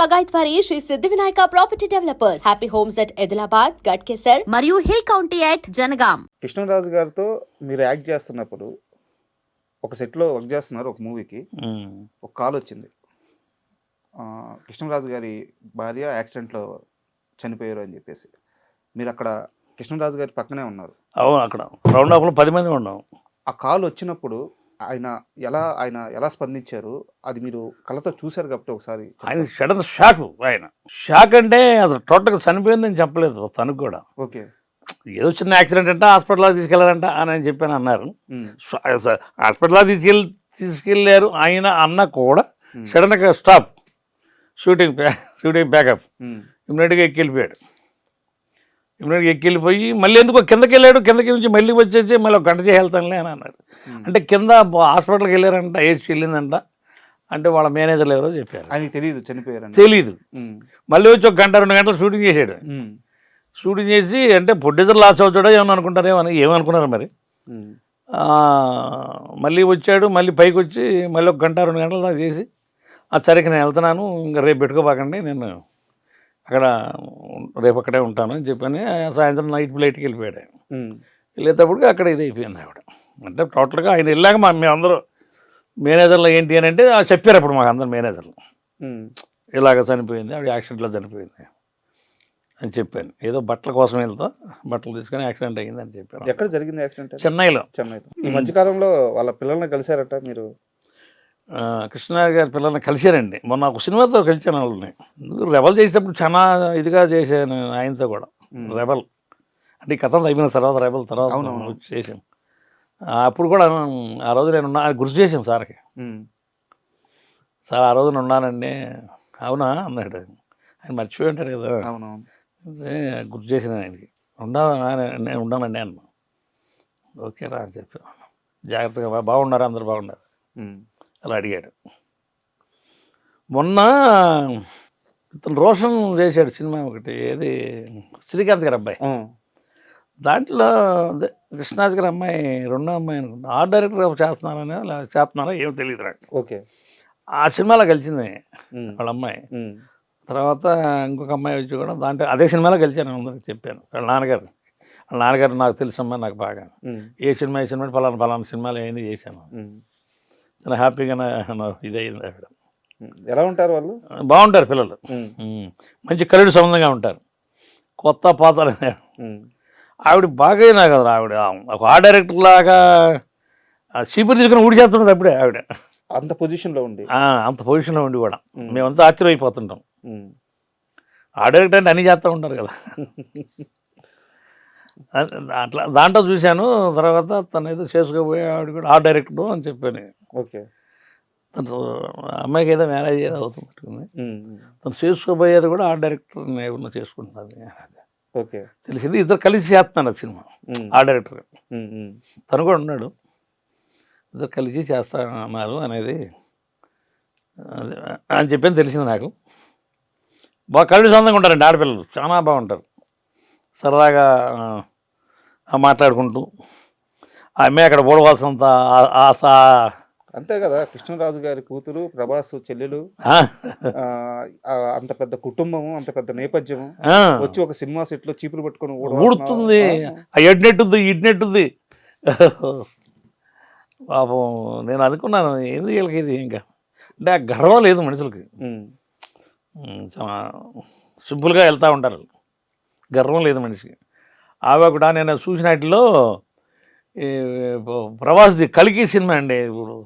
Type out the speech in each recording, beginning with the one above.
బగాయత్ వారి Shri Siddhi Vinayaka Property Developers. Happy Homes at Edulabad Ghatkesar మరియు Hill County at Jangaon Krishnaraju గారితో మీరు act చేస్తున్నప్పుడు ఒక సెట్లో వర్క్ చేస్తున్నారు ఒక మూవీకి. ఒక కాల్ వచ్చింది. ఆ, కృష్ణరాజు గారి భార్య యాక్సిడెంట్లో చనిపోయారు అని చెప్పేసి. మీరు అక్కడ కృష్ణరాజు గారి పక్కనే ఉన్నారు. అవును అక్కడ. రౌండ్ ఆఫ్లో పది మంది ఉన్నాం. ఆ కాల్ వచ్చినప్పుడు ఆయన ఎలా ఆయన ఎలా స్పందించారు అది మీరు కళ్ళతో చూశారు కాబట్టి ఒకసారి ఆయన సడన్ షాక్ ఆయన. షాక్ అంటే అసలు టోటల్గా చనిపోయిందని చెప్పలేదు తనకు కూడా. ఓకే. ఏదో చిన్న యాక్సిడెంట్ అంటే హాస్పిటల్కి తీసుకెళ్ళారంట అని అని చెప్పాను అన్నారు. ఉమ్, హాస్పిటల్కి తీసుకెళ్ళి తీసుకెళ్ళారు ఆయన అన్న కూడా సడన్గా stop. Shooting shooting pack up um, ఇమ్మీడియట్గా ఎక్కి వెళ్ళిపోయాడు ఇమ్మీడియట్గా ఎక్కి వెళ్ళిపోయి మళ్ళీ ఎందుకో కిందకి వెళ్ళాడు కిందకి నుంచి మళ్ళీ వచ్చేసి మళ్ళీ ఒక గంట చేసి వెళ్తానులే అని అన్నాడు. అంటే కింద హాస్పిటల్కి వెళ్ళారంట ఏసి వెళ్ళిందంట. అంటే వాళ్ళ మేనేజర్లు ఎవరో చెప్పారు. ఆయనకి తెలియదు చనిపోయారని. తెలీదు. ఉమ్, మళ్ళీ వచ్చి ఒక గంట రెండు గంటలు షూటింగ్ చేశాడు ఉమ్, షూటింగ్ చేసి అంటే ప్రొడ్యూసర్ లాస్ అవుతాడో ఏమని అనుకుంటారో అని ఏమనుకున్నారు మరి? మళ్ళీ వచ్చాడు మళ్ళీ పైకి వచ్చి మళ్ళీ ఒక గంట రెండు గంటల దాకా చేసి ఆ సరికి నేను వెళ్తున్నాను ఇంకా రేపు పెట్టుకోబాకండి నేను అక్కడ రేపు అక్కడే ఉంటాను అని చెప్పని సాయంత్రం నైట్ ఫ్లైట్కి వెళ్ళిపోయాడు ఆయన. వెళ్ళేటప్పటికి అక్కడ ఇది అయిపోయింది ఆవిడ. అంటే టోటల్గా ఆయన వెళ్ళాక మా మేమందరూ మేనేజర్లు ఏంటి అని అంటే ఆ చెప్పారు అప్పుడు మాకు అందరు మేనేజర్లు. ఇలాగ చనిపోయింది ఆవిడ యాక్సిడెంట్లో చనిపోయింది అని చెప్పాను. ఏదో బట్టల కోసం వెళ్తా బట్టలు తీసుకొని యాక్సిడెంట్ అయ్యింది అని చెప్పాను ఎక్కడ జరిగింది యాక్సిడెంట్ చెన్నైలో. చెన్నైలో. ఈ మధ్యకాలంలో వాళ్ళ పిల్లల్ని కలిశారట మీరు? ఆ, కృష్ణనాథ్ గారి పిల్లల్ని కలిశారండి. మొన్న ఒక సినిమాతో కలిసాను వాళ్ళని. రెబల్ చేసేటప్పుడు చాలా ఇదిగా చేశాను ఆయనతో కూడా. రెబల్. అంటే ఈ కథ అయిపోయిన తర్వాత రెబల్ తర్వాత అవునవును. అప్పుడు కూడా ఆ రోజు నేను ఉన్నా గుర్తు చేసాం సార్కి. సార్ ఆ రోజున ఉన్నానండి. అవునా? అన్నాడు. ఆయన మర్చిపోయి ఉంటాడు కదా. అదే గుర్తు చేసిన ఆయనకి. ఉండా నేను ఉన్నానండి అన్న ఓకేరా అని చెప్పి. జాగ్రత్తగా బాగున్నారు అందరు బాగున్నారు. అలా అడిగాడు. మొన్న ఇతను రోషన్ చేశాడు సినిమా ఒకటి. ఏది? శ్రీకాంత్ గారి అబ్బాయి. దాంట్లో అదే కృష్ణాజ్ గారి అమ్మాయి రెండో అమ్మాయి అనుకుంటా. ఆ డైరెక్టర్ చేస్తున్నారని చేస్తున్నారో ఏమో తెలియదు నాకు. ఓకే. ఆ సినిమాలో కలిసింది వాళ్ళ అమ్మాయి. తర్వాత ఇంకొక అమ్మాయి వచ్చి కూడా దాంట్లో అదే సినిమాలో కలిసాను అందరికి చెప్పాను. వాళ్ళ నాన్నగారు. వాళ్ళ నాన్నగారు నాకు తెలుసమ్మా నాకు బాగా. ఏ సినిమా ఏ సినిమా ఫలానా ఫలానా సినిమాలు అయింది చేశాను. చాలా హ్యాపీగా ఇది అయింది ఉమ్. ఎలా ఉంటారు వాళ్ళు? బాగుంటారు పిల్లలు. మంచి కరుడు సంబంధంగా ఉంటారు. కొత్త పాత ఉమ్, ఆవిడ బాగా నాకు కదా ఆవిడ? ఒక ఆ డైరెక్టర్ లాగా చీపురు తీసుకుని ఊడి చేస్తున్నది అప్పుడే ఆవిడ. అంత పొజిషన్లో ఉండి అంత పొజిషన్లో ఉండి కూడా. మేమంతా ఆశ్చర్యపోతుంటాం ఆ డైరెక్టర్ అంటే అన్ని చేస్తూ ఉంటారు కదా. అట్లా దాంట్లో చూశాను తర్వాత తను ఏదో చేసుకోబోయే ఆవిడ కూడా ఆ డైరెక్టర్ అని చెప్పాను. ఓకే. తను అమ్మాయికి ఏదో మ్యారేజ్ ఉమ్, తను చేసుకోబోయేది కూడా ఆ డైరెక్టర్ ఏమన్నా చేసుకుంటున్నది ఓకే. తెలిసింది. ఇద్దరు కలిసి చేస్తున్నాను ఆ సినిమా. ఆ డైరెక్టర్. తను కూడా ఉన్నాడు. ఇద్దరు కలిసి చేస్తా అన్నారు అనేది అని చెప్పని తెలిసింది నాకు. బాగా కళ్ళు సొంతంగా ఉంటారండి ఆడపిల్లలు. చాలా బాగుంటారు. సరదాగా మాట్లాడుకుంటూ. ఆ అమ్మాయి అక్కడ ఓడవలసినంత అంతే కదా కృష్ణరాజు గారి కూతురు ప్రభాస్ చెల్లెలు అంత పెద్ద కుటుంబము అంత పెద్ద నేపథ్యము వచ్చి ఒక సినిమా సెట్లో చీపురు పట్టుకొని ఊడుతుంది. ఎడ్నెట్టుంది ఇడ్నెట్టుంది పాపం నేను అనుకున్నాను ఏంది వీళ్ళకి ఇది ఇంకా? అంటే ఆ గర్వం లేదు మనుషులకి. సింపుల్గా వెళ్తూ ఉంటారు గర్వం లేదు మనిషికి. ఆమె కూడా నేను చూసిన వాటిలో ప్రవాస్ది కలికి సినిమా అండి ఇప్పుడు.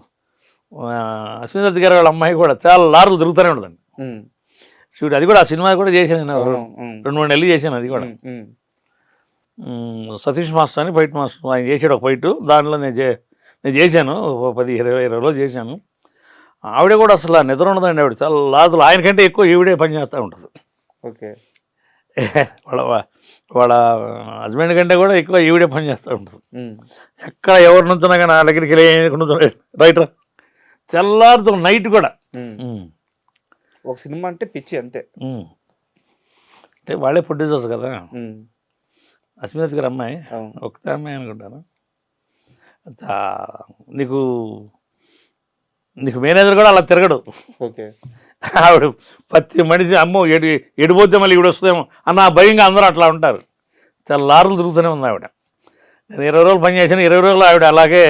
అశ్వినదత్ గారి వాళ్ళ అమ్మాయి కూడా చాలా లారులు ఉంటుందండి. ఉమ్, చూడు అది కూడా ఆ సినిమా కూడా చేశాను నేను రెండు మూడు నెలలు చేశాను అది కూడా. సతీష్ మాస్టర్ అని ఫైట్ మాస్టర్ ఆయన చేసాడు ఒక ఫైట్ దాంట్లో నేను చే నేను చేశాను పది ఇరవై ఇరవై రోజులు చేశాను. ఆవిడ కూడా అసలు ఆ నిద్ర ఉండదండి ఆవిడ చాలా లాదులు. ఆయనకంటే ఎక్కువ ఈవిడే పని చేస్తూ ఉంటుంది. ఓకే. వాళ్ళ వాళ్ళ హస్బెండ్ కంటే కూడా ఎక్కువ ఈవిడే పని చేస్తూ ఉంటుంది. ఎక్కడ ఎవరి నుంచున్నా కానీ నా దగ్గరికి వెళ్ళి రైట్ తెల్లారుతో నైట్ కూడా. ఒక సినిమా అంటే పిచ్చి అంతే. అంటే వాళ్ళే ప్రొడ్యూసర్స్ కదా. అస్మిత్ గారు అమ్మాయి. ఒకటే అమ్మాయి అనుకుంటాను. నీకు నీకు మేనేజర్ కూడా అలా తిరగడు. ఓకే. ఆవిడ ప్రతి మనిషి అమ్మో ఎడి ఎడిపోతే మళ్ళీ ఇవిడ వస్తుందేమో అన్న ఆ భయంగా అందరూ అట్లా ఉంటారు. చాలా లారులు తిరుగుతూనే ఉంది ఆవిడ. నేను ఇరవై రోజులు పని చేశాను ఇరవై రోజులు ఆవిడ అలాగే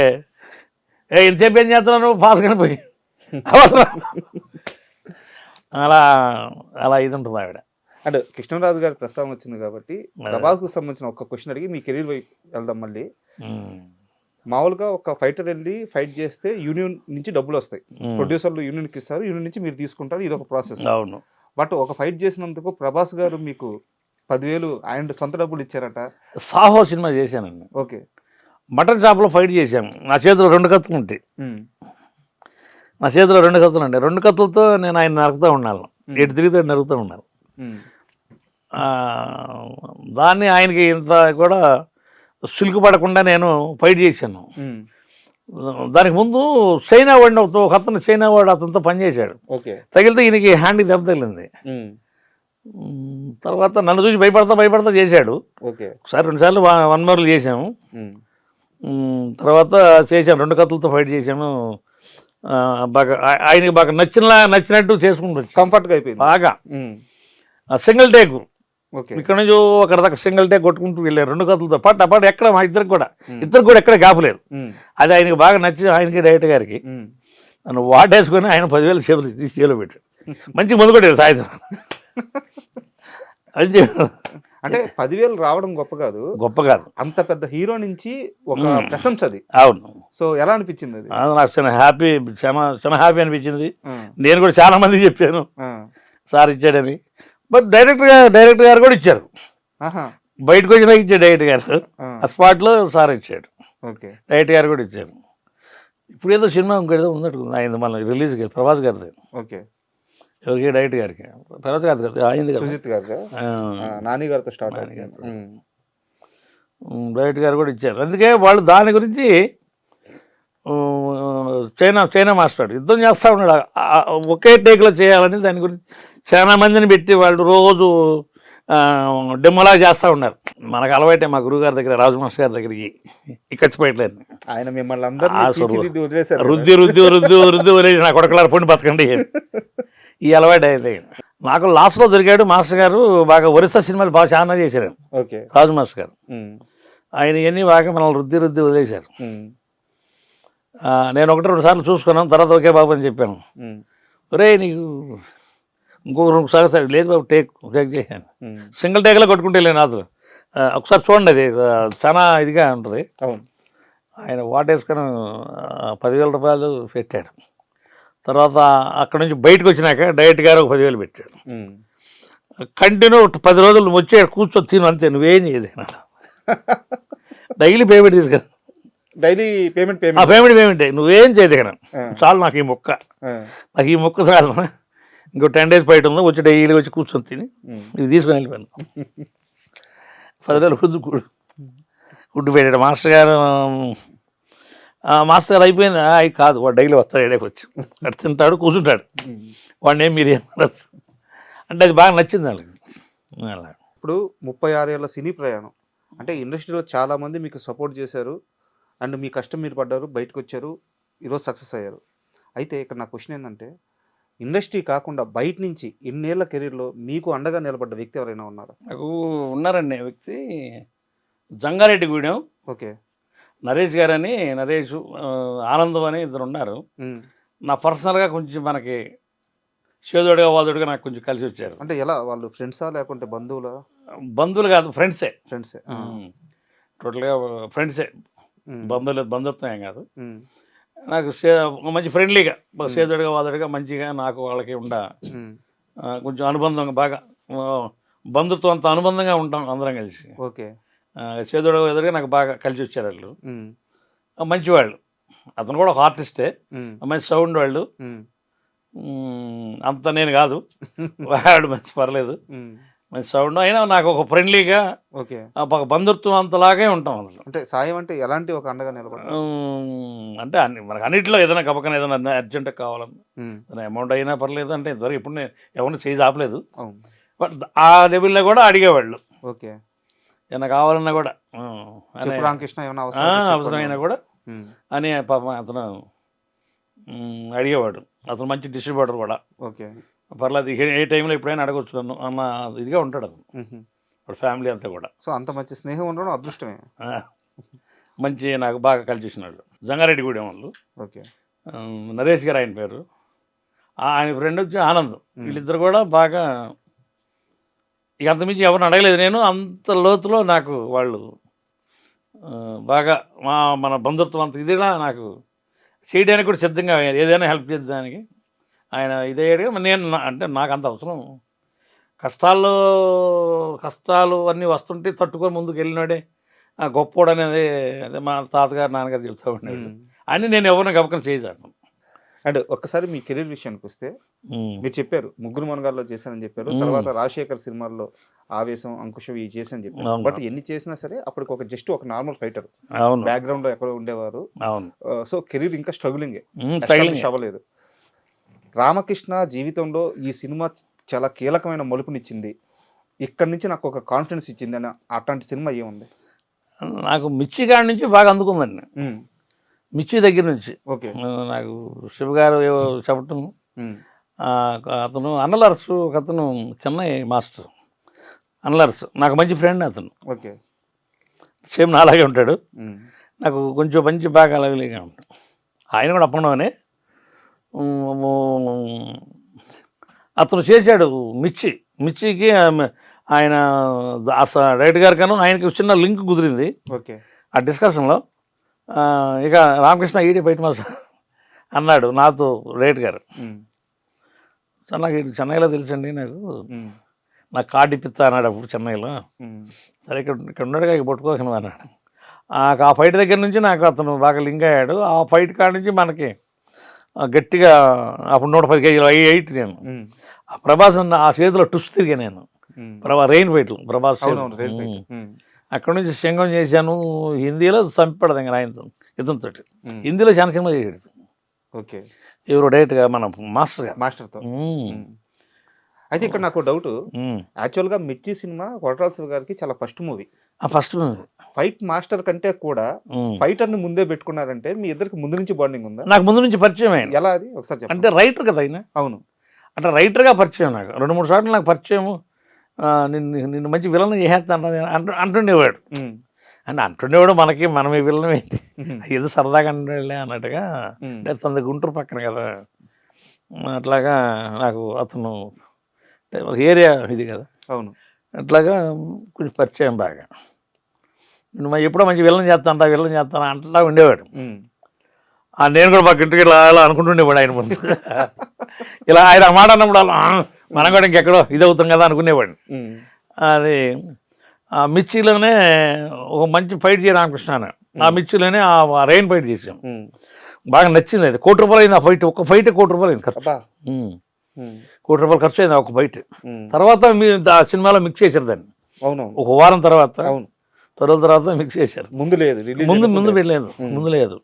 ఏ ఇంతసేపు ఏం చేస్తున్నాను పాసుకొని పోయి. అవసరం. అలా అలా ఇది ఉంటుంది ఆవిడ. అంటే కృష్ణరాజు గారి ప్రస్తావన వచ్చింది కాబట్టి. ప్రభాస్కు సంబంధించిన ఒక క్వశ్చన్ అడిగి మీ కెరీర్ వైపు వెళ్దాం మళ్ళీ. మామూలుగా ఒక ఫైటర్ వెళ్ళి ఫైట్ చేస్తే యూనియన్ నుంచి డబ్బులు వస్తాయి. ప్రొడ్యూసర్లు యూనియన్కి ఇస్తారు యూనియన్ నుంచి మీరు తీసుకుంటారు ఇది ఒక ప్రాసెస్. అవును. బట్ ఒక ఫైట్ చేసినందుకు ప్రభాస్ గారు మీకు పదివేలు ఆయన సొంత డబ్బులు ఇచ్చారట. సాహో సినిమా చేశానండి. ఓకే. మటన్ షాప్లో ఫైట్ చేశాను నా చేతిలో రెండు కత్తులు ఉంటాయి. నా చేతిలో రెండు కత్తులు ఉంటాయి. రెండు కత్తులతో నేను ఆయన నరుకుతూ ఉన్నాను ఎటు తిరిగితే నరుకుతూ ఉన్నాను దాన్ని ఆయనకి ఇంత కూడా సిల్క్ పడకుండా నేను ఫైట్ చేశాను. దానికి ముందు చైనా వాడిని ఒక అతను చైనా వాడు అతనితో పనిచేశాడు తగిలితే ఈయనకి హ్యాండ్కి దెబ్బ తగిలింది. తర్వాత నన్ను చూసి భయపడతా భయపడతా చేశాడు. ఒకసారి రెండుసార్లు వన్ మోర్లు ఉమ్, తర్వాత చేశాను రెండు కత్తులతో ఫైట్ చేశాను. బాగా ఆయనకి బాగా నచ్చిన నచ్చినట్టు చేసుకుంటూ. కంఫర్ట్గా అయిపోయింది. బాగా. Single take. ఓకే. ఇక్కడ నుంచి అక్కడ దాకా సింగిల్ టేక్ కొట్టుకుంటూ వెళ్ళారు రెండు కత్తులతో. పట్ట పట్ట ఎక్కడ మా ఇద్దరికి కూడా. ఉమ్, ఇద్దరికి కూడా ఎక్కడ ఉమ్, అది ఆయనకి బాగా నచ్చి ఆయనకి డైరెక్టర్ గారికి. నన్ను వాటేసుకొని ఆయన పదివేలు చేతులు తీసి చేలో పెట్టాడు. మంచి ముందు కొట్టాడు సాయంత్రం. అది చెప్ప- అంటే పదివేలు రావడం గొప్ప కాదు. గొప్ప కాదు. అంత పెద్ద హీరో నుంచి ఒక. ప్రశంస అది. అవును. సో ఎలా అనిపించింది అది? నాకు చాలా హ్యాపీ చాలా హ్యాపీ అనిపించింది. నేను కూడా చాలా మందికి చెప్పాను. సార్ ఇచ్చాడని. బట్ డైరెక్టర్ గారు డైరెక్టర్ గారు కూడా ఇచ్చారు. బయటకు వచ్చినా ఇచ్చాడు డైరెక్టర్ గారు. ఆ, స్పాట్లో సార్ ఇచ్చాడు. ఓకే. డైరెక్టర్ గారు కూడా ఇచ్చారు. ఇప్పుడు ఏదో సినిమా ఇంకేదో ఉందట్టు ఆయన మళ్ళీ రిలీజ్కి ప్రభాస్ గారిది. ఓకే. ఎవరికి? డైరెక్టర్ గారికి. ప్రభాస్ గారిది కదా అయింది కదా. సుజిత్ గారు నాని గారితో స్టార్ట్ డైరెక్టర్ గారు కూడా ఇచ్చారు. అందుకే వాళ్ళు దాని గురించి చైనా చైనా మాస్టర్ యుద్ధం చేస్తూ ఉన్నాడు. ఒకే టేక్లో చేయాలని దాని గురించి చాలా మందిని పెట్టి వాళ్ళు రోజు డెమ్మలా చేస్తూ ఉన్నారు. మనకు అలవాటే మా గురుగారి దగ్గర రాజు మాస్టర్ గారి దగ్గరికి. ఇక్కచ్చిపోయట్లేదు. ఆయన మిమ్మల్ని రుద్ది రుద్ది రుద్ది రుద్ది వదిలేసి నా కొడకలారు పండి బతకండి. ఈ అలవాటు అయితే నాకు లాస్ట్లో దొరికాడు మాస్టర్ గారు బాగా ఒరిస్సా సినిమాలు బాగా చాలా చేశారు. ఓకే. రాజు మాస్టర్ గారు. ఆయన ఇవన్నీ బాగా మనల్ని రుద్ది రుద్ది వదిలేశారు. నేను ఒకటి రెండు సార్లు చూసుకున్నాను తర్వాత ఒకే బాబు అని చెప్పాను. ఒరే నీకు ఇంకొక రెండు సార్లు సరే లేదు బాబు టేక్ టేక్ చేశాను. సింగిల్ టేక్లో కొట్టుకుంటే లేను అసలు ఒకసారి చూడండి అది. చాలా ఇదిగా ఉంటుంది. ఆయన వాటేసుకొని పదివేల రూపాయలు పెట్టాడు. తర్వాత అక్కడ నుంచి బయటకు వచ్చినాక డైరెక్ట్ గారు ఒక పదివేలు పెట్టాడు. కంటిన్యూ పది రోజులు నువ్వు వచ్చి కూర్చొని తిను అంతే నువ్వేం చేయదు డైలీ పేమెంట్ తీసుకురా. Daily payment payment. Payment payment. నువ్వేం చేయదు. చాలు నాకు ఈ మొక్క. నాకు ఈ మొక్క చాలు. ఇంకో టెన్ డేస్ బయట ఉందో వచ్చి డైలీ వచ్చి కూర్చొని తిని ఇది తీసుకొని వెళ్ళిపోయాను పది రోజులు ఫుడ్ ఫుడ్ పెట్టాడు. మాస్టర్ గారు మాస్టర్ గారు అయిపోయింది? "ఆ, అయి కాదు వాడు డైలీ వస్తాడు ఏడాకి వచ్చి. అటు తింటాడు కూర్చుంటాడు. వాడిని ఏం మీరు ఏమన్నారు అంటే అది బాగా నచ్చింది వాళ్ళకి. అలా. ఇప్పుడు ముప్పై ఆరేళ్ళ సినీ ప్రయాణం. అంటే ఇండస్ట్రీలో చాలా మంది మీకు సపోర్ట్ చేశారు. అండ్ మీ కష్టం మీరు పడ్డారు బయటకు వచ్చారు ఈరోజు సక్సెస్ అయ్యారు. అయితే ఇక్కడ నా క్వశ్చన్ ఏంటంటే ఇండస్ట్రీ కాకుండా బయట నుంచి ఇన్నేళ్ళ కెరీర్లో మీకు అండగా నిలబడ్డ వ్యక్తి ఎవరైనా ఉన్నారా? నాకు ఉన్నారండి వ్యక్తి జంగారెడ్డి గూడెం. ఓకే. నరేష్ గారని నరేష్ ఆనందం అని ఇద్దరు ఉన్నారు. నా పర్సనల్గా కొంచెం మనకి చేదోడుగా వాదుడుగా నాకు కొంచెం కలిసి వచ్చారు. అంటే ఎలా వాళ్ళు ఫ్రెండ్సా లేకుంటే బంధువులా? బంధువులు కాదు ఫ్రెండ్సే. ఫ్రెండ్సే. టోటల్గా ఫ్రెండ్సే. బంధువులు బంధుత్వం ఏం కాదు నాకు మంచి ఫ్రెండ్లీగా సేదుడుగా వాదుడుగా మంచిగా నాకు వాళ్ళకి ఉండ కొంచెం అనుబంధంగా బాగా బంధుత్వం అంత అనుబంధంగా ఉంటాం అందరం కలిసి. ఓకే. సేదుడుగా ఎదురుగా నాకు బాగా కలిసి వచ్చారు వాళ్ళు. మంచివాళ్ళు. అతను కూడా ఒక ఆర్టిస్టే. మంచి సౌండ్ వాళ్ళు. అంత నేను కాదు. వాడు మంచి పర్లేదు. మంచి సౌండ్. అయినా నాకు ఒక ఫ్రెండ్లీగా ఓకే. ఒక బంధుత్వం అంతలాగే ఉంటాం అందులో. అంటే సాయం అంటే ఎలాంటి ఒక అండగా నిలబడ్డారు? ఉమ్, అంటే అన్ని మనకు అన్నింటిలో ఏదైనా కపకన ఏదైనా అర్జెంట్ కావాలన్నా ఏదైనా అమౌంట్ అయినా పర్లేదు అంటే ఇంతవరకు ఇప్పుడు నేను ఎవరిని చేసి ఆపలేదు బట్ ఆ లెవెల్లో కూడా అడిగేవాళ్ళు. ఓకే. ఏమైనా కావాలన్నా కూడా. రామకృష్ణ ఏమైనా అవసరమైనా. కూడా అని పాపం అతను అడిగేవాడు. అతను మంచి డిస్ట్రిబ్యూటర్ కూడా. ఓకే. పర్లేదు ఏ టైంలో ఎప్పుడైనా అడగొచ్చు నన్ను. అన్న ఇదిగా ఉంటాడు అతను. వాడు ఫ్యామిలీ అంతా కూడా. సో అంత మంచి స్నేహం ఉండడం అదృష్టమే. మంచి నాకు బాగా కలిసి వచ్చినాడు. జంగారెడ్డి గూడెం వాళ్ళు. ఓకే. నరేష్ గారు ఆయన పేరు. ఆయన ఫ్రెండ్ వచ్చి ఆనంద్. వీళ్ళిద్దరు కూడా బాగా ఇక అంతమించి ఎవరిని అడగలేదు నేను అంత లోతులో నాకు వాళ్ళు బాగా మా మన బంధుత్వం అంత ఇదిగా నాకు చేయడానికి కూడా సిద్ధంగా. ఏదైనా హెల్ప్ చేద్దానికి ఆయన ఇదయ్యాడుగా మరి నేను అంటే నాకు అంత అవసరం కష్టాల్లో కష్టాలు అన్నీ వస్తుంటే తట్టుకొని ముందుకు వెళ్ళినాడే ఆ గొప్పోడు అనేది అదే మా తాతగారు నాన్నగారు చెప్తా మ్మ్. అని నేను ఎవరిని గబకం చేయదాను అండ్ ఒక్కసారి మీ కెరీర్ విషయానికి వస్తే మీరు చెప్పారు ముగ్గురు మనగాల్లో చేశానని చెప్పారు. తర్వాత రాజశేఖర్ సినిమాల్లో ఆవేశం అంకుశం ఇవి చేశాను చెప్పారు. బట్ ఎన్ని చేసినా సరే అప్పటికి ఒక జస్ట్ ఒక నార్మల్ ఫైటర్. బ్యాక్గ్రౌండ్లో ఎక్కడో ఉండేవారు. సో కెరీర్ ఇంకా స్ట్రగులింగ్. అవ్వలేదు రామకృష్ణ జీవితంలో ఈ సినిమా చాలా కీలకమైన మలుపునిచ్చింది. ఇక్కడి నుంచి నాకు ఒక కాన్ఫిడెన్స్ ఇచ్చింది అని అట్లాంటి సినిమా ఏముంది? నాకు మిర్చి కాడి నుంచి బాగా అందుకుందండి. మిర్చి దగ్గర నుంచి. ఓకే. నాకు శివగారు ఏవో చెప్పటం. అతను అన్నలర్సు ఒక అతను చెన్నై మాస్టర్. అన్నలర్సు నాకు మంచి ఫ్రెండ్ అతను. ఓకే. సేమ్ నాలాగే ఉంటాడు. నాకు కొంచెం మంచి బాగా అలవిలిగా ఉంటాడు. ఆయన కూడా అప్పండవనే అతను చేశాడు మిర్చి. మిర్చికి ఆయన డైరెక్ట్ గారు కాను ఆయనకి చిన్న లింక్ కుదిరింది. ఓకే. ఆ డిస్కషన్లో ఇక రామకృష్ణ ఈడి బయట మాస అన్నాడు నాతో రేట్ గారు. సో నాకు చెన్నైలో తెలుసండి నాకు. నాకు కార్డు ఇప్పిస్తా అన్నాడు అప్పుడు చెన్నైలో. సరే ఇక్కడ ఇక్కడ ఉన్నాడుగా ఇక పట్టుకోకుండా అన్నాడు. ఆ ఆ ఫైట్ దగ్గర నుంచి నాకు అతను బాగా లింక్ అయ్యాడు. ఆ ఫైట్ కాడ నుంచి మనకి గట్టిగా అప్పుడు నూట పది కేజీలు ఎయిట్ నేను. ఆ ప్రభాస్ ఆ చేతిలో టుస్ తిరిగా నేను. ప్రభా రెయిన్ ఫైట్లు. ప్రభాస్ అక్కడ నుంచి సింగం చేశాను. హిందీలో చంపడదు ఇంకా ఆయనతో ఇతనితో. హిందీలో చాలా సినిమా చేశాడు. ఓకే. ఎవరు డైరెక్ట్గా మన మాస్టర్ గారు. మాస్టర్తో. అయితే ఇక్కడ నాకు డౌట్. యాక్చువల్గా మిర్చి సినిమా కొట్రాల శివ గారికి చాలా ఫస్ట్ మూవీ. ఆ ఫస్ట్ ఫైట్ మాస్టర్ కంటే కూడా ఫైటర్ని ముందే పెట్టుకున్నారంటే మీ ఇద్దరికి ముందు నుంచి బాండింగ్ ఉందా? నాకు ముందు నుంచి పరిచయం ఆయన ఎలా అది? ఒకసారి అంటే రైటర్ కదా ఆయన. అవును. అంటే రైటర్గా పరిచయం నాకు. రెండు మూడు సార్లు నాకు పరిచయం నిన్ను నిన్ను మంచి విలన్ చేసేస్తాను అంటు అంటుండేవాడు. అంటే అంటుండేవాడు మనకి మనం ఈ విలన్ ఏంటి. ఏదో సరదాగా అంటుండే అన్నట్టుగా. అంటే తనది గుంటూరు పక్కన కదా. అట్లాగా నాకు అతను ఏరియా ఇది కదా. అవును. అట్లాగా కొంచెం పరిచయం బాగా. నువ్వు ఎప్పుడో మంచి విలన్ చేస్తాంటా విలన్ చేస్తాను అంటలా ఉండేవాడు. నేను కూడా మా ఇంటికి ఇలా అనుకుంటుండేవాడు ఆయన ముందు. ఇలా ఆయన మాట అన్నప్పుడు అలా "ఆ, మనం కూడా ఇంకెక్కడో ఇది అవుతాం కదా అనుకునేవాడిని. అది ఆ మిర్చిలోనే ఒక మంచి ఫైట్ చేయ రామకృష్ణ. ఆ మిర్చిలోనే ఆ రెయిన్ ఫైట్ చేసాం. బాగా నచ్చింది అది కోటి రూపాయలు అయింది ఆ ఫైట్ ఒక ఫైట్ కోటి రూపాయలు అయింది ఖర్చు. కోటి రూపాయలు ఖర్చు అయింది ఒక ఫైట్. తర్వాత ఆ సినిమాలో మిక్స్ చేశారు దాన్ని అవునవును ఒక వారం తర్వాత అవును తర్వాత తర్వాత మిక్స్ చేశారు ముందు లేదు ముందు ముందు లేదు. వెళ్ళలేదు. ముందు లేదు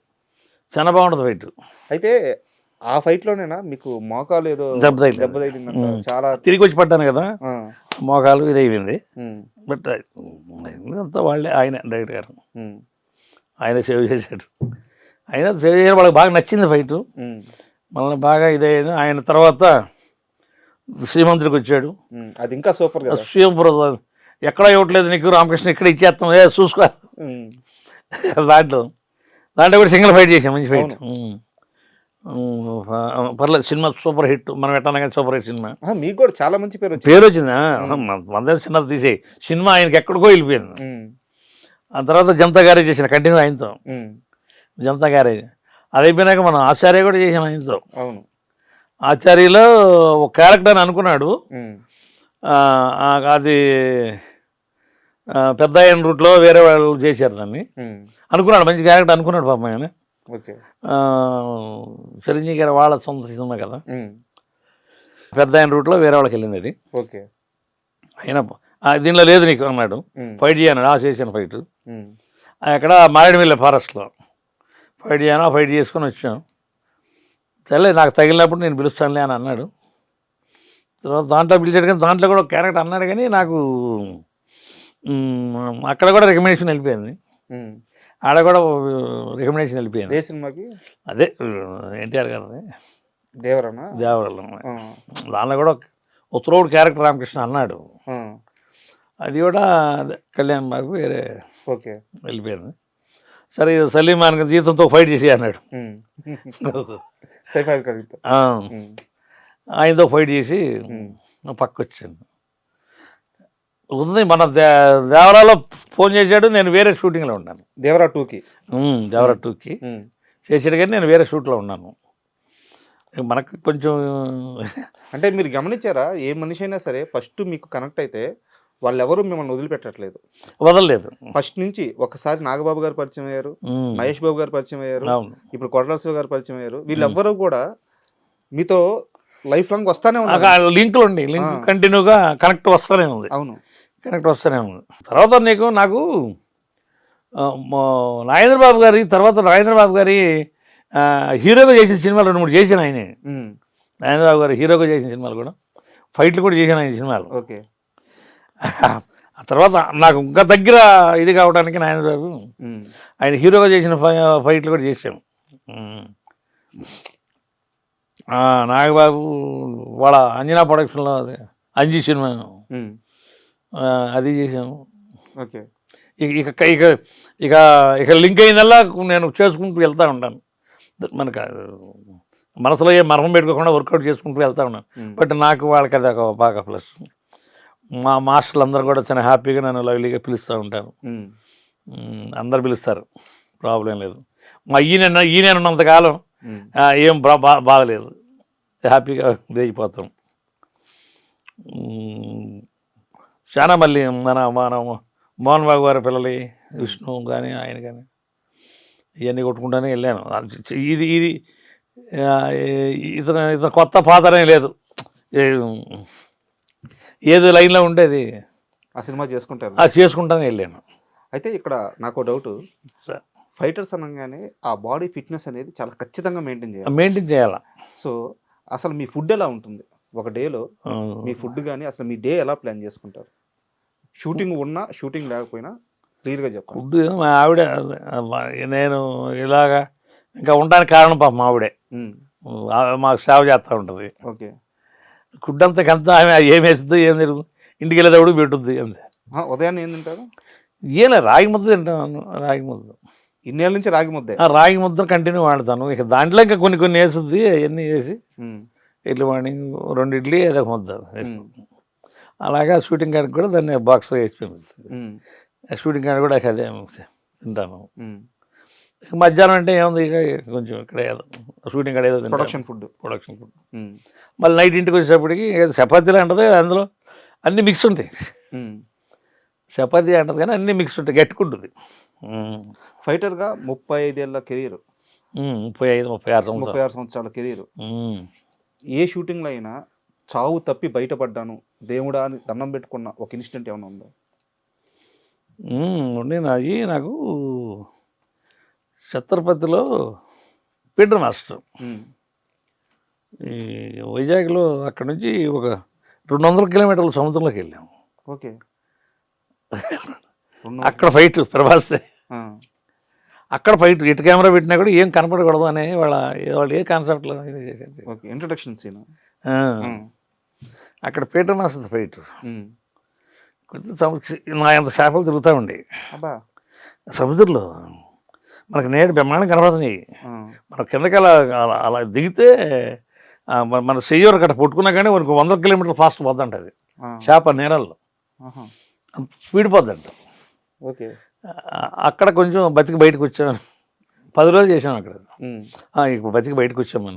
చాలా బాగుంటుంది ఫైట్ అయితే ఆ ఫైట్ లోనేనా? మీకు మోకాలు ఏదో దెబ్బ తగిలింది. చాలా తిరిగి వచ్చి పడ్డాను కదా. మోకాలు ఇది అయిపోయింది. బట్ అంతా వాళ్ళే ఆయన డైరెక్ట్ గారు. ఆయన సేవ్ చేశాడు. ఆయన సేవ్ చేయడం వాళ్ళకి బాగా నచ్చింది ఫైట్. మళ్ళీ బాగా ఇదయ్యింది ఆయన తర్వాత శ్రీమంతుడికి వచ్చాడు. అది ఇంకా సూపర్ శివపురం ఎక్కడ ఇవ్వట్లేదు నీకు రామకృష్ణ ఇక్కడ ఇచ్చేస్తాం. ఏ చూసుకో. దాంట్లో దాంట్లో కూడా సింగిల్ ఫైట్ చేసాం మంచి ఫైట్. పర్లేదు సినిమా సూపర్ హిట్. మనం ఎట్లా కానీ సూపర్ హిట్ సినిమా. మీకు కూడా చాలా మంచి పేరు పేరు వచ్చిందా మందరం చిన్నది తీసేయి. సినిమా ఆయనకి ఎక్కడికో వెళ్ళిపోయింది. ఆ తర్వాత జనతా గ్యారేజ్ చేసిన కంటిన్యూ ఆయనతో. జనతా గ్యారేజ్ అది అయిపోయినాక మనం ఆచార్య కూడా చేసాం ఆయనతో. అవును. ఆచార్యలో ఒక క్యారెక్టర్ అని అనుకున్నాడు. అది పెద్ద ఆయన రూట్లో వేరే వాళ్ళు చేశారు దాన్ని. అనుకున్నాడు మంచి క్యారెక్టర్ అనుకున్నాడు పాపం ఆయన. చిరంజీవి గారి వాళ్ళ సొంత సినిమా కదా. పెద్ద ఆయన రూట్లో వేరే వాళ్ళకి వెళ్ళింది అది. ఓకే. అయినా దీనిలో లేదు నీకు అన్నాడు. ఫైట్ చేయను ఆ చేశాను ఫైట్. అక్కడ మారేడుమిల్లె ఫారెస్ట్లో. ఫైట్ చేయను ఫైట్ చేసుకొని వచ్చాం సరే నాకు తగిలినప్పుడు నేను పిలుస్తానులే అని అన్నాడు. తర్వాత దాంట్లో పిలిచాడు కానీ దాంట్లో కూడా క్యారెక్టర్ అన్నాడు కానీ నాకు అక్కడ కూడా రికమెండేషన్ వెళ్ళిపోయింది. ఆడ కూడా రికమెండేషన్ వెళ్ళిపోయింది ఏ సినిమాకి? అదే ఎన్టీఆర్ గారిది. దేవరనా? దేవరలో. దానిలో కూడా ఉత్తరోడు క్యారెక్టర్ రామకృష్ణ అన్నాడు. అది కూడా అదే కళ్యాణ్ మాకు వేరే ఓకే. వెళ్ళిపోయింది. సరే సలీమాన్ జీతంతో ఫైట్ చేసి అన్నాడు. ఆయనతో ఫైట్ చేసి పక్క వచ్చాను ఉంది. మన దే దేవరాలో ఫోన్ చేశాడు నేను వేరే షూటింగ్లో ఉన్నాను. దేవరా టూకి? దేవరా టూకి. చేసాడు కానీ నేను వేరే షూట్లో ఉన్నాను. మనకు కొంచెం అంటే మీరు గమనించారా ఏ మనిషి అయినా సరే ఫస్ట్ మీకు కనెక్ట్ అయితే వాళ్ళెవరూ మిమ్మల్ని వదిలిపెట్టట్లేదు. వదలలేదు. ఫస్ట్ నుంచి ఒకసారి నాగబాబు గారు పరిచయం అయ్యారు మహేష్ బాబు గారు పరిచయం అయ్యారు ఇప్పుడు కొడల శివ గారు పరిచయం అయ్యారు. వీళ్ళెవ్వరూ కూడా మీతో లైఫ్ లాంగ్ వస్తానే ఉన్నారు. లింకులు ఉండి లింక్. కంటిన్యూగా కనెక్ట్ వస్తూనే ఉంది. అవును. కనెక్ట్ వస్తూనే ఉంది. తర్వాత నీకు నాకు ఆ, మా- నాగేంద్ర బాబు గారి తర్వాత నాగేంద్ర బాబు గారి హీరోగా చేసిన సినిమాలు రెండు మూడు చేసిన ఆయనే. నాగేంద్ర బాబు గారు హీరోగా చేసిన సినిమాలు కూడా. ఫైట్లు కూడా చేసిన ఆయన సినిమాలు. ఓకే. ఆ తర్వాత నాకు ఇంకా దగ్గర ఇది కావడానికి నాగేంద్ర బాబు ఉమ్, ఆయన హీరోగా చేసిన ఫైట్లు కూడా చేసాం ఉమ్. ఆ, నాగబాబు వాళ్ళ అంజనా ప్రొడక్షన్లో అది అంజీ సినిమా. అది చేసాము ఓకే. ఇక ఇక ఇక ఇక ఇక లింక్ అయిందల్లా నేను చేసుకుంటూ వెళ్తూ ఉంటాను మనకు మనసులో ఏ మర్మం పెట్టుకోకుండా వర్కౌట్ చేసుకుంటూ వెళ్తూ ఉన్నాను. బట్ నాకు వాళ్ళకి అది ఒక బాగా ప్లస్. మా మాస్టర్లు అందరూ కూడా చాలా హ్యాపీగా నన్ను లవ్లీగా పిలుస్తూ ఉంటారు. ఉమ్, అందరు పిలుస్తారు. ప్రాబ్లం లేదు. మా ఈయన ఈయన ఉన్నంతకాలం ఏం బా బా- బాగలేదు హ్యాపీగా దిగిపోతాం చాలా మళ్ళీ మన మన మోహన్ బాబు గారి పిల్లలు విష్ణు కానీ ఆయన కానీ ఇవన్నీ కొట్టుకుంటూనే వెళ్ళాను. ఇది ఇది ఇతను ఇతను కొత్త పాతనే లేదు. ఏదో లైన్లో ఉండేది. ఆ సినిమా చేసుకుంటారు. అది చేసుకుంటానే వెళ్ళాను. అయితే ఇక్కడ నాకు డౌట్. ఫైటర్స్ అనగానే ఆ బాడీ ఫిట్నెస్ అనేది చాలా ఖచ్చితంగా మెయింటైన్ చేయాలి. మెయింటైన్ చేయాలా? సో అసలు మీ ఫుడ్ ఎలా ఉంటుంది? ఒక డేలో మీ ఫుడ్ కానీ అసలు మీ డే ఎలా ప్లాన్ చేసుకుంటారు? షూటింగ్ ఉన్నా షూటింగ్ లేకపోయినా క్లియర్గా చెప్పండి. ఫుడ్ మా ఆవిడ నేను ఇలాగా ఇంకా ఉండడానికి కారణం పాప ఆవిడే. మాకు సేవ చేస్తూ ఉంటుంది. ఓకే. ఫుడ్ అంతా కంతా ఆమె ఏం వేస్తుంది ఏం తిరుగుతుంది ఇంటికి వెళ్ళేటప్పుడు పెట్టుద్ది అంతే. ఉదయాన్నే ఏం తింటారు? ఏలే రాగి ముద్ద తింటాను రాగి ముద్ద. ఇన్నేళ్ళ నుంచి రాగి ముద్దే? ఆ రాగి ముద్ద కంటిన్యూ వాడతాను. ఇక దాంట్లో ఇంకా కొన్ని కొన్ని వేస్తుంది అవన్నీ వేసి ఇడ్లీ మార్నింగ్ రెండు ఇడ్లీ ఏదో ముద్ద. అలాగా షూటింగ్ కాడికి కూడా దాన్ని బాక్స్లో వేసి పంపిస్తుంది షూటింగ్ కాడ కూడా అదే. ఇక మధ్యాహ్నం అంటే ఏముంది? ఇక కొంచెం ఇక్కడ ఏదో షూటింగ్ కాడ ఏదో. ప్రొడక్షన్ ఫుడ్ ప్రొడక్షన్ ఫుడ్ మళ్ళీ నైట్ ఇంటికి వచ్చేటప్పటికి చపాతీలు అంటది అందులో. అన్ని మిక్స్ ఉంటాయి. చపాతీ అంటది కానీ అన్ని మిక్స్ ఉంటాయి. గట్టుకుంటుంది. ఫైటర్గా ముప్పై ఐదేళ్ళ కెరీర్. ముప్పై ఐదు ముప్పై ఆరు ముప్పై సంవత్సరాలు ఆరు సంవత్సరాల కెరీర్. ఏ షూటింగ్లో అయినా చావు తప్పి బయటపడ్డాను. దేవుడా అని దండం పెట్టుకున్న ఒక ఇన్సిడెంట్ ఏమైనా ఉందా? నాది నాకు ఛత్రపతిలో పీటర్ మాస్టర్. ఈ వైజాగ్లో అక్కడ నుంచి ఒక రెండు వందల కిలోమీటర్ల సముద్రంలోకి వెళ్ళాము ఓకే. అక్కడ ఫైట్ ప్రభాస్తే అక్కడ ఫైట్ ఇటు కెమెరా పెట్టినా కూడా ఏం కనపడకూడదు అనే వాళ్ళ వాళ్ళు ఏ కాన్సెప్ట్లో ఇంట్రొడక్షన్ సీన్ అక్కడ పీటర్ మాస్టర్ ఫైట్ నా ఎంత చేపలు తిరుగుతూ ఉండే. సముద్రంలో మనకు నేడు బ్రహ్మాండం కనపడుతున్నాయి ఆ, మనం కిందకి అలా అలా- దిగితే మన- చెయ్యరు అక్కడ పట్టుకున్నా కానీ మనకు వంద కిలోమీటర్లు ఫాస్ట్ పోద్దంట అది. చేప నీళ్ళల్లో అంత స్పీడ్ పోద్దంట. ఓకే. అక్కడ కొంచెం బతికి బయటకు వచ్చాను పది రోజులు చేసాం అక్కడ. ఇప్పుడు బతికి బయటకు వచ్చాం మనం.